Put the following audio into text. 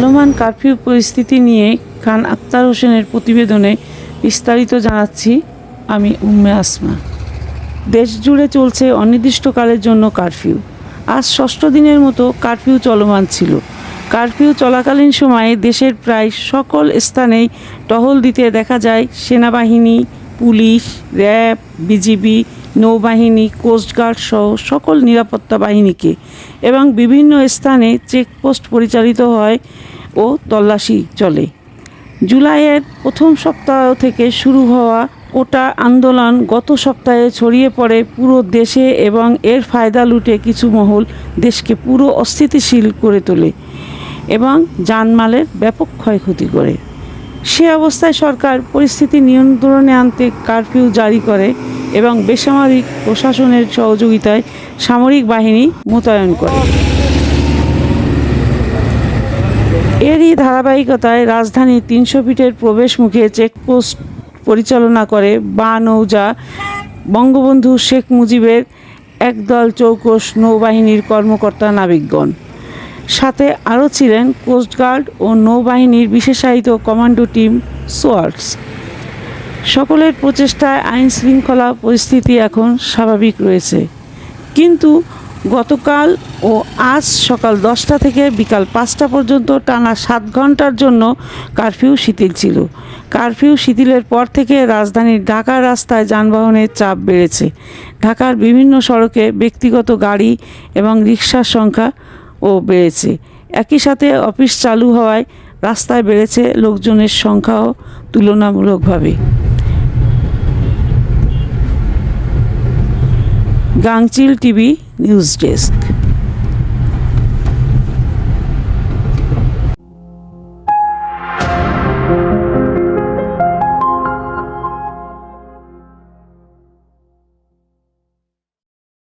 Curfew পরিস্থিতি নিয়ে খান আক্তার হোসেনের প্রতিবেদনে বিস্তারিত জানাচ্ছি আমি উম্মে আসমা। দেশ জুড়ে চলছে অনির্দিষ্টকালের জন্য কারফিউ। আজ ষষ্ঠ দিনের মতো কারফিউ চলমান ছিল। কারফিউ চলাকালীন সময়ে দেশের প্রায় সকল স্থানেই টহল দিতে দেখা যায় সেনাবাহিনী, পুলিশ, র্যাব, বিজিবি নৌবাহিনী কোস্টগার্ড সহ সকল নিরাপত্তা বাহিনীকে এবং বিভিন্ন স্থানে চেকপোস্ট পরিচালিত হয় ও তল্লাশি চলে। জুলাইয়ের প্রথম সপ্তাহ থেকে শুরু হওয়া কোটা আন্দোলন গত সপ্তাহে ছড়িয়ে পড়ে পুরো দেশে এবং এর ফায়দা লুটে কিছু মহল দেশকে পুরো অস্থিতিশীল করে তোলে এবং জানমালের ব্যাপক ক্ষয়ক্ষতি করে। সে অবস্থায় সরকার পরিস্থিতি নিয়ন্ত্রণে আনতে কারফিউ জারি করে এবং বেসামরিক প্রশাসনের সহযোগিতায় সামরিক বাহিনী মোতায়েন করে। এরই ধারাবাহিকতায় রাজধানীর তিনশো ফিটের প্রবেশ মুখে চেকপোস্ট পরিচালনা করে বা নৌজা বঙ্গবন্ধু শেখ মুজিবের একদল চৌকস নৌবাহিনীর কর্মকর্তা নাবিকগণ। সাথে আরও ছিলেন কোস্টগার্ড ও নৌবাহিনীর বিশেষায়িত কমান্ডো টিম সোয়ার্টস। সকলের প্রচেষ্টায় আইন শৃঙ্খলা পরিস্থিতি এখন স্বাভাবিক রয়েছে। কিন্তু গতকাল ও আজ সকাল দশটা থেকে বিকাল পাঁচটা পর্যন্ত টানা সাত ঘণ্টার জন্য কারফিউ শিথিল ছিল। কারফিউ শিথিলের পর থেকে রাজধানীর ঢাকার রাস্তায় যানবাহনের চাপ বেড়েছে। ঢাকার বিভিন্ন সড়কে ব্যক্তিগত গাড়ি এবং রিক্সার সংখ্যা ও বেড়েছে। একই সাথে অফিস চালু হওয়ায় রাস্তায় বেড়েছে লোকজনের সংখ্যাও তুলনামূলকভাবে। Gangchil TV news desk.